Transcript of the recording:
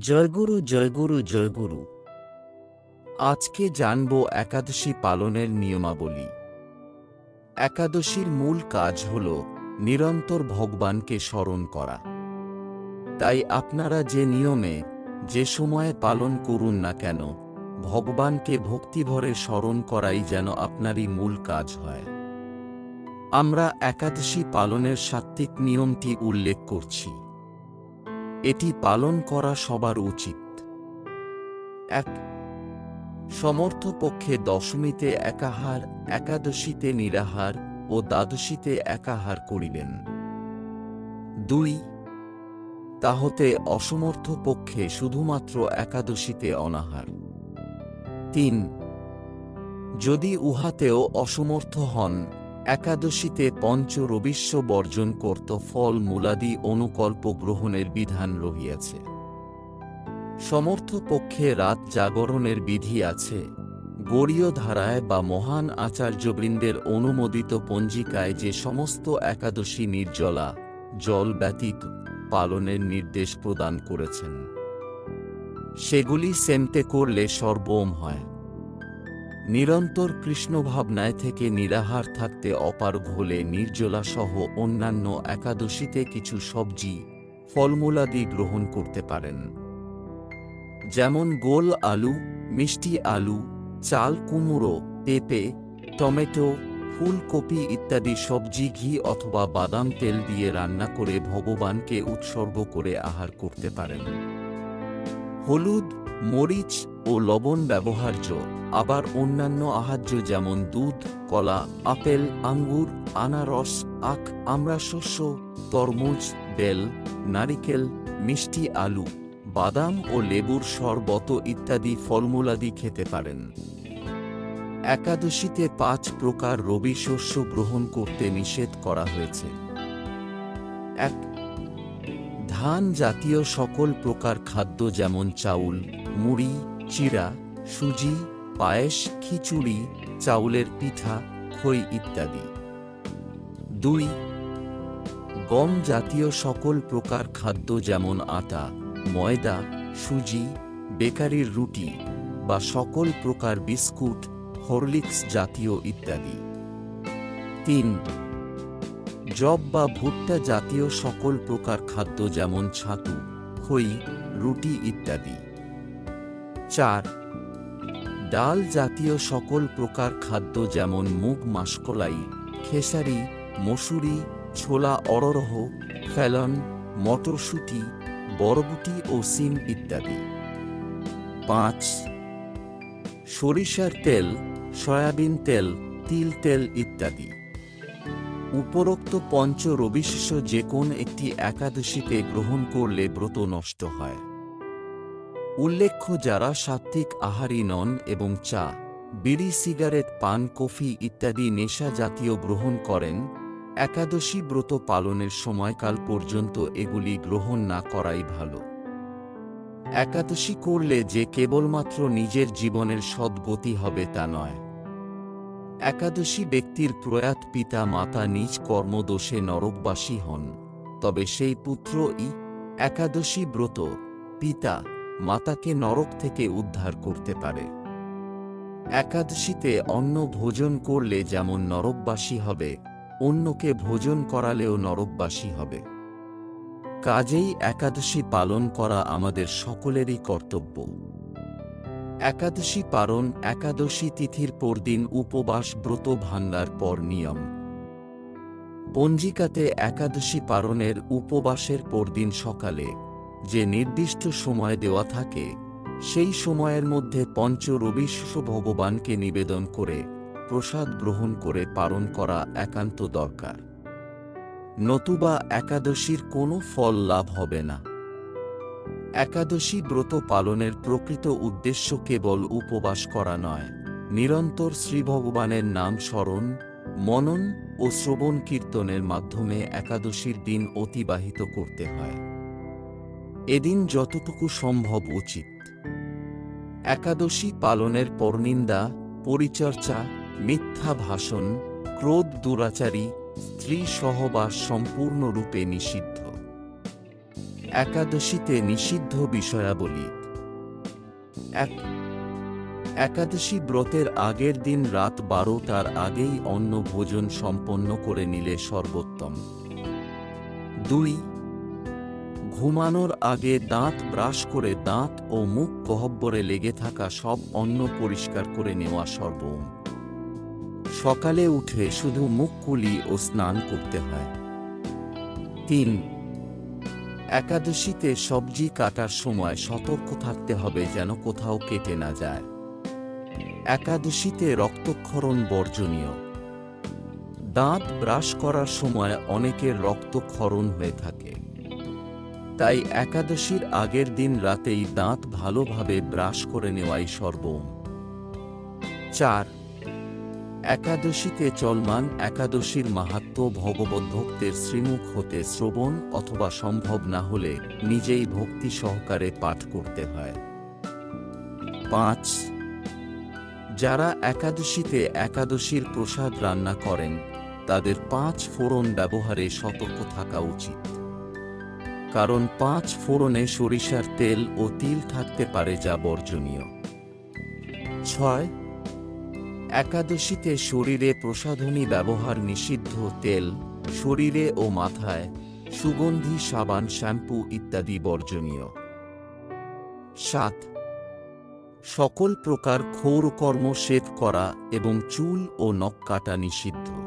জয়গুরু জয়গুরু জয়গুরু। আজকে জানব একাদশী পালনের নিয়মাবলী। একাদশীর মূল কাজ হল নিরন্তর ভগবানকে স্মরণ করা। তাই আপনারা যে নিয়মে, যে সময়ে পালন করুন না কেন, ভগবানকে ভক্তিভরে স্মরণ করাই যেন আপনারই মূল কাজ হয়। আমরা একাদশী পালনের সাত্ত্বিক নিয়মটি উল্লেখ করছি। এটি পালন করা সবার উচিত। এক সমর্থ পক্ষে দশমীতে একাহার, একাদশীতে নিরাহার ও দ্বাদশীতে একাহার করিলেন। দুই, তাহতে অসমর্থ পক্ষে শুধুমাত্র একাদশীতে অনাহার। তিন, যদি উহাতেও অসমর্থ হন একাদশীতে পঞ্চ রবিস্ব বর্জন করত ফল মূলাদি অনুকল্প গ্রহণের বিধান রহিয়াছে। সমর্থ পক্ষে রাত জাগরণের বিধি আছে। গরীয় ধারায় বা মহান আচার্যবৃন্দের অনুমোদিত পঞ্জিকায় যে সমস্ত একাদশী নির্জলা, জল ব্যতীত পালনের নির্দেশ প্রদান করেছেন। সেগুলি সেমতে করলে সর্বম হয়। নিরন্তর কৃষ্ণভাবনায় থেকে নিরাহার থাকতে অপারগ হলে নির্জলা সহ অন্যান্য একাদশীতে কিছু সবজি, ফলমূলাদি গ্রহণ করতে পারেন। যেমন গোল আলু, মিষ্টি আলু, চাল কুমড়ো, পেঁপে, টমেটো, ফুলকপি ইত্যাদি সবজি, ঘি অথবা বাদাম তেল দিয়ে রান্না করে ভগবানকে উৎসর্গ করে আহার করতে পারেন। হলুদ মরিচ ও লবণ ব্যবহার্য। আবার অন্যান্য আহার্য যেমন দুধ, কলা, আপেল, আঙ্গুর, আনারস, আখ, আমরা শস্য, তরমুজ, বেল, নারিকেল, মিষ্টি আলু, বাদাম ও লেবুর শরবত ইত্যাদি ফলমূলাদি খেতে পারেন। একাদশীতে পাঁচ প্রকার রবি শস্য গ্রহণ করতে নিষেধ করা হয়েছে। এক, ধান জাতীয় সকল প্রকার খাদ্য যেমন চাউল মুড়ি চিড়া সুজি, পায়েস, খিচুড়ি, চাউলের পিঠা, খই ইত্যাদি। দুই, গম জাতীয় সকল প্রকার খাদ্য যেমন আটা, ময়দা, সুজি, বেকারির রুটি বা সকল প্রকার বিস্কুট, হরলিক্স জাতীয় ইত্যাদি। তিন জব বা ভুট্টা জাতীয় সকল প্রকার খাদ্য যেমন ছাতু, খই, রুটি ইত্যাদি। চার। ডাল জাতীয় সকল প্রকার খাদ্য যেমন মুগ, মাসকলাই, খেসারি, মসুরি, ছোলা, অররহ, ফেলন, মটরশুঁটি, বরবুটি ও সিম ইত্যাদি। পাঁচ। সরিষার তেল, সয়াবিন তেল, তিল তেল ইত্যাদি। উপরোক্ত পঞ্চ রবিশেষ যে কোন একটি একাদশীতে গ্রহণ করলে ব্রত নষ্ট হয়। উল্লেখ্য যারা সাত্ত্বিক আহারী নন এবং চা, বিড়ি, সিগারেট, পান, কফি ইত্যাদি নেশা জাতীয় গ্রহণ করেন, একাদশী ব্রত পালনের সময়কাল পর্যন্ত এগুলি গ্রহণ না করাই ভালো। একাদশী করলে যে কেবলমাত্র নিজের জীবনের সদ্গতি হবে তা নয়। একাদশী ব্যক্তির প্রয়াত পিতা মাতা নিজ কর্মদোষে নরকবাসী হন, তবে সেই পুত্র ই একাদশী ব্রত, পিতা মাতাকে নরক থেকে উদ্ধার করতে পারে। একাদশীতে অন্ন ভোজন করলে যেমন নরকবাসী হবে, অন্যকে ভোজন করালেও নরকবাসী হবে। কাজেই একাদশী পালন করা আমাদের সকলেরই কর্তব্য। একাদশী পালন একাদশী তিথির পরদিন উপবাস ব্রত ভাঙ্গার পর নিয়ম। পঞ্জিকাতে একাদশী পালনের উপবাসের পরদিন সকালে যে নির্দিষ্ট সময় দেওয়া থাকে, সেই সময়ের মধ্যে পঞ্চ রবিশ্ব ভগবানকে নিবেদন করে প্রসাদ গ্রহণ করে পালন করা একান্ত দরকার। নতুবা একাদশীর কোনো ফল লাভ হবে না। একাদশী ব্রত পালনের প্রকৃত উদ্দেশ্য কেবল উপবাস করা নয়, নিরন্তর শ্রীভগবানের নাম স্মরণ, মনন ও শ্রবণ কীর্তনের মাধ্যমে একাদশীর দিন অতিবাহিত করতে হয়। এদিন যতটুকু সম্ভব উচিত। একাদশী পালনের পরনিন্দা, পরিচর্চা, মিথ্যা ভাষণ, ক্রোধ দুরাচারী, স্ত্রী সহবাস সম্পূর্ণরূপে নিষিদ্ধ। একাদশীতে নিষিদ্ধ বিষয়াবলী। এক, একাদশী ব্রতের আগের দিন রাত বারোটার আগেই অন্ন ভোজন সম্পন্ন করে নিলে সর্বোত্তম। দুই ঘুমানোর আগে দাঁত ব্রাশ করে দাঁত ও মুখ গহব্বরে লেগে থাকা সব অন্ন পরিষ্কার করে নেওয়া সর্বম। সকালে উঠে শুধু মুখ কুলি ও স্নান করতে হয়। তিন, একাদশীতে সবজি কাটার সময় সতর্ক থাকতে হবে যেন কোথাও কেটে না যায়। একাদশীতে রক্তক্ষরণ বর্জনীয়। দাঁত ব্রাশ করার সময় অনেকের রক্তক্ষরণ হয়ে থাকে। তাই একাদশীর আগের দিন রাতেই দাঁত ভালোভাবে ব্রাশ করে নেওয়াই সর্বম। চার, একাদশীতে চলমান একাদশীর মাহাত্ম ভগবত ভক্তের শ্রীমুখ হতে শ্রবণ অথবা সম্ভব না হলে নিজেই ভক্তি সহকারে পাঠ করতে হয়। পাঁচ, যারা একাদশীতে একাদশীর প্রসাদ রান্না করেন, তাদের পাঁচ ফোড়ন ব্যবহারে সতর্ক থাকা উচিত। কারণ পাঁচ ফোড়নে সরিষার তেল ও তিল থাকতে পারে যা বর্জনীয়। ছয়, একাদশীতে শরীরে প্রসাধনী ব্যবহার নিষিদ্ধ তেল, শরীরে ও মাথায় সুগন্ধি, সাবান, শ্যাম্পু ইত্যাদি বর্জনীয়। সাত, সকল প্রকার ক্ষৌর কর্ম শেভ করা এবং চুল ও নখ কাটা নিষিদ্ধ।